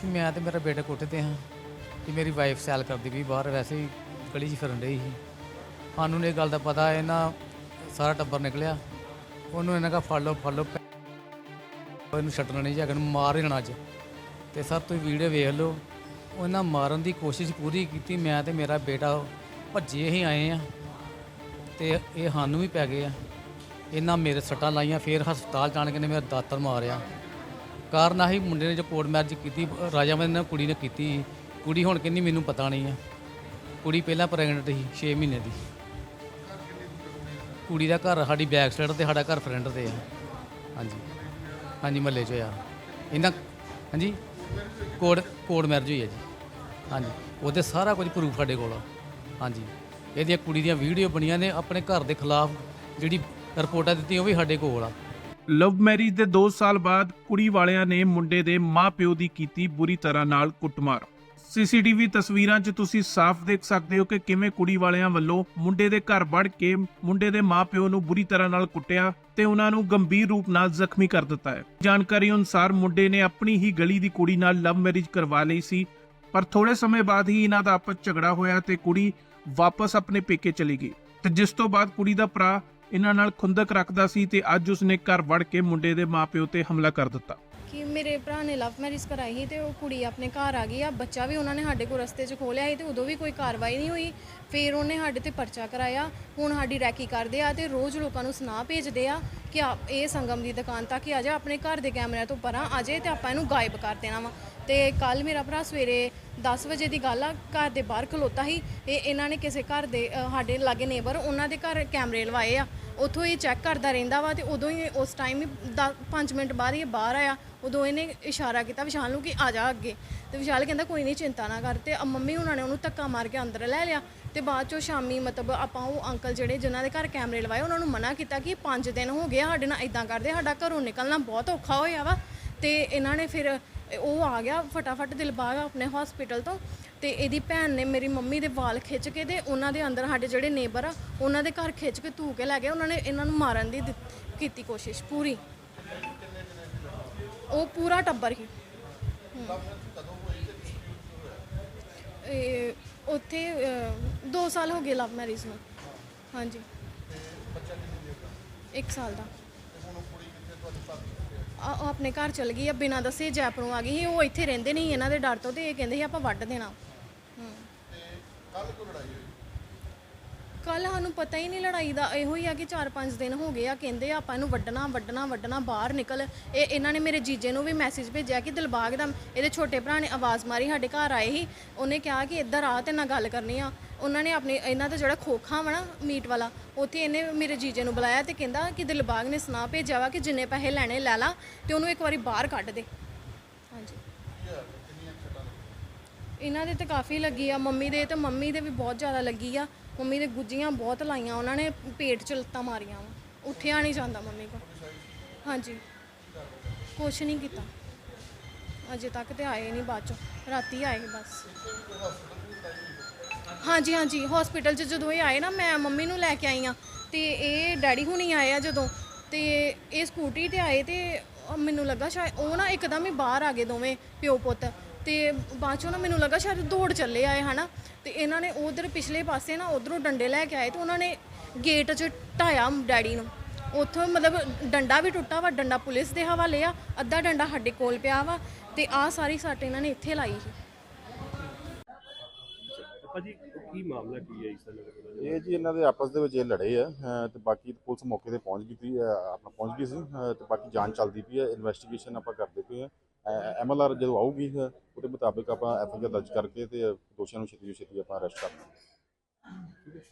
ਕਿ ਮੈਂ ਤੇ ਮੇਰਾ ਬੇਟਾ ਕੋਠੇ ਤੇ ਹਾਂ ਕਿ ਮੇਰੀ ਵਾਈਫ ਸੈਲ ਕਰਦੀ ਵੀ ਬਾਹਰ, ਵੈਸੇ ਹੀ ਗਲੀ 'ਚ ਫਿਰਨ ਰਹੀ ਸੀ। ਸਾਨੂੰ ਨੇ ਇਹ ਗੱਲ ਦਾ ਪਤਾ ਇਹਨਾਂ ਸਾਰਾ ਟੱਬਰ ਨਿਕਲਿਆ। ਉਹਨੂੰ ਇਹਨਾਂ ਕਾ ਫੜ ਲਓ ਫੜ ਲਓ। ਪੈ- ਛੱਡਣਾ ਨਹੀਂ ਜਗਨ ਮਾਰ ਹੀ ਦੇਣਾ ਅੱਜ। ਤੇ ਸਰ, ਤੁਸੀਂ ਵੀਡੀਓ ਵੇਖ ਲਓ। ਉਹਨਾਂ ਮਾਰਨ ਦੀ ਕੋਸ਼ਿਸ਼ ਪੂਰੀ ਕੀਤੀ, ਮੈਂ ਤੇ ਮੇਰਾ ਬੇਟਾ ਭੱਜੇ ਹੀ ਆਏ ਆ ਤੇ ਇਹ ਸਾਨੂੰ ਵੀ ਪੈ ਗਏ ਆ। ਇਹਨਾਂ ਮੇਰੇ ਸੱਟਾਂ ਲਾਈਆਂ, ਫੇਰ ਹਸਪਤਾਲ ਜਾਣ ਕੇ ਨੇ ਮੇਰਾ ਦਾਤਰ ਮਾਰਿਆ। ਕਾਰਨ ਆਹੀ ਮੁੰਡੇ ਨੇ ਜੋ ਕੋਰਟ ਮੈਰਿਜ ਕੀਤੀ ਰਾਜਾਮੰਦ ਨੇ ਕੁੜੀ ਨੇ ਕੀਤੀ ਕੁੜੀ ਹੁਣ ਕਹਿੰਦੀ ਮੈਨੂੰ ਪਤਾ ਨਹੀਂ ਆ। ਕੁੜੀ ਪਹਿਲਾਂ ਪ੍ਰੈਗਨੈਂਟ ਸੀ 6 ਮਹੀਨੇ ਦੀ। ਕੁੜੀ ਦਾ ਘਰ ਸਾਡੀ ਬੈਕ ਸਾਈਡ ਤੇ, ਸਾਡਾ ਘਰ ਫਰੰਟ ਤੇ ਆ। ਹਾਂਜੀ। ਹਾਂਜੀ, ਮਹੱਲੇ 'ਚ ਆ। ਇਹਨਾਂ, ਹਾਂਜੀ? ਕੋਡ ਕੋਡ ਮੈਰਿਜ ਹੋਈ ਹੈ ਜੀ। ਹਾਂਜੀ। ਉਹਦੇ ਸਾਰਾ ਕੁਝ ਪ੍ਰੂਫ ਸਾਡੇ ਕੋਲ ਆ। ਹਾਂਜੀ। ਇਹਦੀਆਂ ਕੁੜੀ ਦੀਆਂ ਵੀਡੀਓ ਬਣੀਆਂ ਨੇ ਆਪਣੇ ਘਰ ਦੇ ਖਿਲਾਫ। ਜਿਹੜੀ ਰਿਪੋਰਟਾਂ ਦਿੱਤੀਆਂ ਉਹ ਵੀ ਸਾਡੇ ਕੋਲ ਆ। ਲਵ ਮੈਰਿਜ ਦੇ 2 ਸਾਲ ਬਾਅਦ ਕੁੜੀ ਵਾਲਿਆਂ ਨੇ ਮੁੰਡੇ ਦੇ ਮਾਪਿਓ ਦੀ ਕੀਤੀ ਬੁਰੀ ਤਰ੍ਹਾਂ ਨਾਲ ਕੁੱਟਮਾਰ। ਸੀਸੀਟੀਵੀ ਤਸਵੀਰਾਂ 'ਚ ਤੁਸੀਂ ਸਾਫ਼ ਦੇਖ ਸਕਦੇ ਹੋ ਕਿ ਕਿਵੇਂ ਕੁੜੀ ਵਾਲਿਆਂ ਵੱਲੋਂ ਮੁੰਡੇ ਦੇ ਘਰ ਵੜ ਕੇ ਮੁੰਡੇ ਦੇ ਮਾਪਿਓ ਨੂੰ ਬੁਰੀ ਤਰ੍ਹਾਂ ਨਾਲ ਕੁੱਟਿਆ ਤੇ ਉਹਨਾਂ ਨੂੰ ਗੰਭੀਰ ਰੂਪ ਨਾਲ ਜ਼ਖਮੀ ਕਰ ਦਿੱਤਾ ਹੈ। ਜਾਣਕਾਰੀ ਅਨੁਸਾਰ ਮੁੰਡੇ ਨੇ ਆਪਣੀ ਹੀ ਗਲੀ ਦੀ ਕੁੜੀ ਨਾਲ ਲਵ ਮੈਰਿਜ ਕਰਵਾ ਲਈ ਸੀ, ਪਰ ਥੋੜੇ ਸਮੇਂ ਬਾਅਦ ਹੀ ਇਹਨਾਂ ਦਾ ਆਪਸ ਝਗੜਾ ਹੋਇਆ ਤੇ ਕੁੜੀ ਵਾਪਸ ਆਪਣੇ ਪੇਕੇ ਚਲੀ ਗਈ। ਤੇ ਜਿਸ ਤੋਂ ਬਾਅਦ ਕੁੜੀ ਦਾ ਭਰਾ ਇਹਨਾਂ ਨਾਲ ਖੁੰਦਕ ਰੱਖਦਾ ਸੀ ਤੇ ਅੱਜ ਉਸਨੇ ਘਰ ਵੜ ਕੇ ਮੁੰਡੇ ਦੇ ਮਾਪਿਓ ਤੇ ਹਮਲਾ ਕਰ ਦਿੱਤਾ। ਕਿ ਮੇਰੇ ਭਰਾ ਨੇ ਲਵ ਮੈਰਿਜ ਕਰਾਈ ਸੀ ਤੇ ਉਹ ਕੁੜੀ ਆਪਣੇ ਘਰ ਆ ਗਈ ਆ। ਬੱਚਾ ਵੀ ਉਹਨਾਂ ਨੇ ਸਾਡੇ ਕੋਲ ਰਸਤੇ 'ਚ ਖੋਲਿਆ ਸੀ ਤੇ ਉਦੋਂ ਵੀ ਕੋਈ ਕਾਰਵਾਈ ਨਹੀਂ ਹੋਈ। ਫਿਰ ਉਹਨੇ ਸਾਡੇ ਤੇ ਪਰਚਾ ਕਰਾਇਆ। ਹੁਣ ਸਾਡੀ ਰੈਕੀ ਕਰਦੇ ਆ ਤੇ ਰੋਜ਼ ਲੋਕਾਂ ਨੂੰ ਸੁਣਾ ਭੇਜਦੇ ਆ ਕਿ ਆ ਇਹ ਸੰਗਮ ਦੀ ਦੁਕਾਨ ਤੱਕ ਹੀ ਆ ਜਾ, ਆਪਣੇ ਘਰ ਦੇ ਕੈਮਰਿਆਂ ਤੋਂ ਪਰਾਂ ਆ ਜੇ ਤੇ ਆਪਾਂ ਇਹਨੂੰ ਗਾਇਬ ਕਰ ਦੇਣਾ ਵਾ। ਤੇ ਕੱਲ ਮੇਰਾ ਭਰਾ ਸਵੇਰੇ 10 ਵਜੇ ਦੀ ਗੱਲ ਆ ਘਰ ਦੇ ਬਾਹਰ ਖਲੋਤਾ ਸੀ। ਇਹ ਇਹਨਾਂ ਨੇ ਕਿਸੇ ਘਰ ਦੇ ਅ, ਸਾਡੇ ਲਾਗੇ ਨੇਬਰ ਉਹਨਾਂ ਦੇ ਘਰ ਕੈਮਰੇ ਲਵਾਏ ਆ। ਉੱਥੋਂ ਇਹ ਚੈੱਕ ਕਰਦਾ ਰਹਿੰਦਾ ਵਾ ਤੇ ਉਦੋਂ ਹੀ ਉਸ ਟਾਈਮ ਹੀ 5 ਮਿੰਟ ਬਾਅਦ ਹੀ ਇਹ ਬਾਹਰ ਆਇਆ। ਉਦੋਂ ਇਹਨੇ ਇਸ਼ਾਰਾ ਕੀਤਾ ਵਿਸ਼ਾਲ ਨੂੰ ਕਿ ਆ ਜਾ ਅੱਗੇ। ਤੇ ਵਿਸ਼ਾਲ ਕਹਿੰਦਾ ਕੋਈ ਨਹੀਂ ਚਿੰਤਾ ਨਾ ਕਰ। ਤੇ ਅ- ਮੰਮੀ ਉਹਨਾਂ ਨੇ ਉਹਨੂੰ ਧੱਕਾ ਮਾਰ ਕੇ ਅੰਦਰ ਲੈ ਲਿਆ ਤੇ ਬਾਅਦ ਚੋਂ ਸ਼ਾਮੀ ਮਤਲਬ ਆਪਾਂ ਉਹ ਅੰਕਲ ਜਿਹੜੇ ਜਿਨ੍ਹਾਂ ਦੇ ਘਰ ਕੈਮਰੇ ਲਵਾਏ ਉਹਨਾਂ ਨੂੰ ਮਨਾ ਕੀਤਾ ਕਿ 5 ਦਿਨ ਹੋ ਗਏ ਆ, ਸਾਡੇ ਨਾਲ ਇਦਾਂ ਕਰਦੇ ਸਾਡਾ ਘਰੋਂ ਨਿਕਲਣਾ ਬਹੁਤ ਔਖਾ ਹੋਇਆ ਵਾ। ਤੇ ਇਹਨਾਂ ਨੇ ਫਿਰ ਉਹ ਆ ਗਿਆ, ਫਟਾਫਟ ਦਿਲਬਾਗ ਆਪਣੇ ਹਸਪੀਟਲ ਤੋਂ ਤੇ ਇਹਦੀ ਭੈਣ ਨੇ ਮੇਰੀ ਮੰਮੀ ਦੇ ਵਾਲ ਖਿੱਚ ਕੇ ਤੇ ਉਹਨਾਂ ਦੇ ਅੰਦਰ ਸਾਡੇ ਜਿਹੜੇ ਨੇਬਰ ਆ, ਉਹਨਾਂ ਦੇ ਘਰ ਖਿੱਚ ਕੇ ਧੂ ਕੇ ਲੈ ਗਏ, ਉਹਨਾਂ ਨੇ ਇਹਨਾਂ ਨੂੰ ਮਾਰਨ ਦੀ ਦਿੱਤ- ਕੀਤੀ ਕੋਸ਼ਿਸ਼ ਪੂਰੀ। ਉਹ ਪੂਰਾ ਟੱਬਰ ਹੀ। ਇਹ ਉੱਥੇ 2 ਸਾਲ ਹੋ ਗਏ ਲਵ ਮੈਰਿਜ ਨੂੰ। ਹਾਂਜੀ। ਇੱਕ ਸਾਲ ਦਾ। ਆ ਉਹ ਆਪਣੇ ਘਰ ਚਲ ਗਈ ਆ, ਬਿਨਾਂ ਦੱਸੇ ਜੈਪੁਰੋਂ ਆ ਗਈ ਸੀ, ਉਹ ਇੱਥੇ ਰਹਿੰਦੇ ਨਹੀਂ ਇਹਨਾਂ ਦੇ ਡਰ ਤੋਂ ਤੇ ਇਹ ਕਹਿੰਦੇ ਸੀ ਆਪਾਂ ਵੱਢ ਦੇਣਾ। ਕੱਲ ਸਾਨੂੰ ਪਤਾ ਹੀ ਨਹੀਂ ਲੜਾਈ ਦਾ, ਇਹੋ ਹੀ ਆ ਕਿ 4-5 ਦਿਨ ਹੋ ਗਏ ਆ, ਕਹਿੰਦੇ ਆ ਆਪਾਂ ਇਹਨੂੰ ਵੱਢਣਾ ਵੱਢਣਾ ਵੱਢਣਾ, ਬਾਹਰ ਨਿਕਲ। ਇਹ ਇਹਨਾਂ ਨੇ ਮੇਰੇ ਜੀਜੇ ਨੂੰ ਵੀ ਮੈਸੇਜ ਭੇਜਿਆ ਕਿ ਦਿਲਬਾਗ ਦਾ ਇਹਦੇ ਛੋਟੇ ਭਰਾ ਨੇ ਆਵਾਜ਼ ਮਾਰੀ, ਸਾਡੇ ਘਰ ਆਏ ਸੀ। ਉਹਨੇ ਕਿਹਾ ਕਿ ਇੱਧਰ ਆ ਤੇ ਨਾਲ ਗੱਲ ਕਰਨੀ ਆ। ਉਹਨਾਂ ਨੇ ਆਪਣੇ, ਇਹਨਾਂ ਦਾ ਜਿਹੜਾ ਖੋਖਾ ਵਾ ਨਾ, ਮੀਟ ਵਾਲਾ, ਉੱਥੇ ਇਹਨੇ ਮੇਰੇ ਜੀਜੇ ਨੂੰ ਬੁਲਾਇਆ ਤੇ ਕਹਿੰਦਾ ਕਿ ਦਿਲਬਾਗ ਨੇ ਸੁਣਾ ਭੇਜਿਆ ਵਾ ਕਿ ਜਿੰਨੇ ਪੈਸੇ ਲੈਣੇ, ਲੈ ਲਾ ਤੇ ਉਹਨੂੰ ਇੱਕ ਵਾਰੀ ਬਾਹਰ ਕੱਢ ਦੇ। ਹਾਂਜੀ। ਇਹਨਾਂ ਦੇ ਤੇ ਕਾਫੀ ਲੱਗੀ ਆ, ਮੰਮੀ ਦੇ ਤੇ ਮੰਮੀ ਦੇ ਵੀ ਬਹੁਤ ਜ਼ਿਆਦਾ ਲੱਗੀ ਆ। ਮੰਮੀ ਦੇ ਗੁੱਜੀਆਂ ਬਹੁਤ ਲਾਈਆਂ, ਉਹਨਾਂ ਨੇ ਪੇਟ 'ਚ ਲੱਤਾਂ ਮਾਰੀਆਂ ਵਾ। ਉੱਠਿਆ ਨਹੀਂ ਜਾਂਦਾ ਮੰਮੀ ਕੋ ਹਾਂਜੀ। ਕੁਛ ਨਹੀਂ ਕੀਤਾ। ਅਜੇ ਤੱਕ ਤੇ ਆਏ ਨਹੀਂ ਬਾਅਦ ਚੋਂ। ਰਾਤੀ ਆਏ ਬਸ। ਹਾਂਜੀ ਹਾਂਜੀ। ਹਸਪੀਟਲ 'ਚ ਜਦੋਂ ਇਹ ਆਏ ਨਾ, ਮੈਂ ਮੰਮੀ ਨੂੰ ਲੈ ਕੇ ਆਈ ਆ। ਤੇ ਇਹ ਡੈਡੀ ਹੁਣੀ ਆਏ ਆ ਜਦੋਂ। ਤੇ ਇਹ ਸਕੂਟੀ ਤੇ ਆਏ ਤੇ ਮੈਨੂੰ ਲੱਗਾ ਸ਼ਾਇਦ, ਉਹ ਨਾ ਇੱਕਦਮ ਹੀ ਬਾਹਰ ਆ ਗਏ ਦੋਵੇਂ ਪਿਓ ਪੁੱਤ। ਤੇ ਬਾਅਦ ਚੋਂ ਨਾ ਮੈਨੂੰ ਲੱਗਾ ਸ਼ਾਇਦ ਦੌੜ ਚੱਲੇ ਆਏ ਹਨਾ? ਤੇ ਇਹਨਾਂ ਨੇ ਉਧਰ ਪਿਛਲੇ ਪਾਸੇ ਨਾ ਉਧਰੋਂ ਡੰਡੇ ਲੈ ਕੇ ਆਏ ਤੇ ਉਹਨਾਂ ਨੇ ਗੇਟ 'ਚ ਢਾਇਆ ਡੈਡੀ ਨੂੰ। ਉੱਥੋਂ ਮਤਲਬ ਡੰਡਾ ਵੀ ਟੁੱਟਾ ਵਾ ਡੰਡਾ ਪੁਲਿਸ ਦੇ ਹਵਾਲੇ ਆ ਅੱਧਾ ਡੰਡਾ ਸਾਡੇ ਕੋਲ ਪਿਆ ਵਾ ਤੇ ਆਹ ਸਾਰੀ ਸੱਟ ਇਹਨਾਂ ਨੇ ਇੱਥੇ ਲਾਈ ਸੀ। ਭਾਜੀ ਉਹ ਕੀ ਮਾਮਲਾ ਕੀ ਹੈ ਇਸ ਦਾ ਇਹ ਜੀ ਇਹਨਾਂ ਦੇ ਆਪਸ ਦੇ ਵਿੱਚ ਇਹ ਲੜੇ ਆ ਅਹ ਤੇ ਬਾਕੀ ਪੁਲਿਸ ਮੌਕੇ ਤੇ ਪਹੁੰਚ ਗਈ ਸੀ ਅਹ ਆਪਣਾ ਪਹੁੰਚ ਗਈ ਸੀ ਅਹ ਤੇ ਬਾਕੀ ਜਾਂਚ ਚੱਲਦੀ ਪਈ ਹੈ ਇਨਵੈਸਟੀਗੇਸ਼ਨ ਆਪਾਂ ਕਰਦੇ ਪਏ ਆ। ਐਮਐਲਆਰ ਜਦੋਂ ਆਊਗੀ ਉਹਦੇ ਮੁਤਾਬਿਕ ਆਪਾਂ ਐਫਆਈਆਰ ਦਰਜ ਕਰਕੇ ਤੇ ਦੋਸ਼ੀਆਂ ਨੂੰ ਛੇਤੀ ਤੋਂ ਛੇਤੀ ਆਪਾਂ ਅਰੈਸਟ ਕਰਨਾ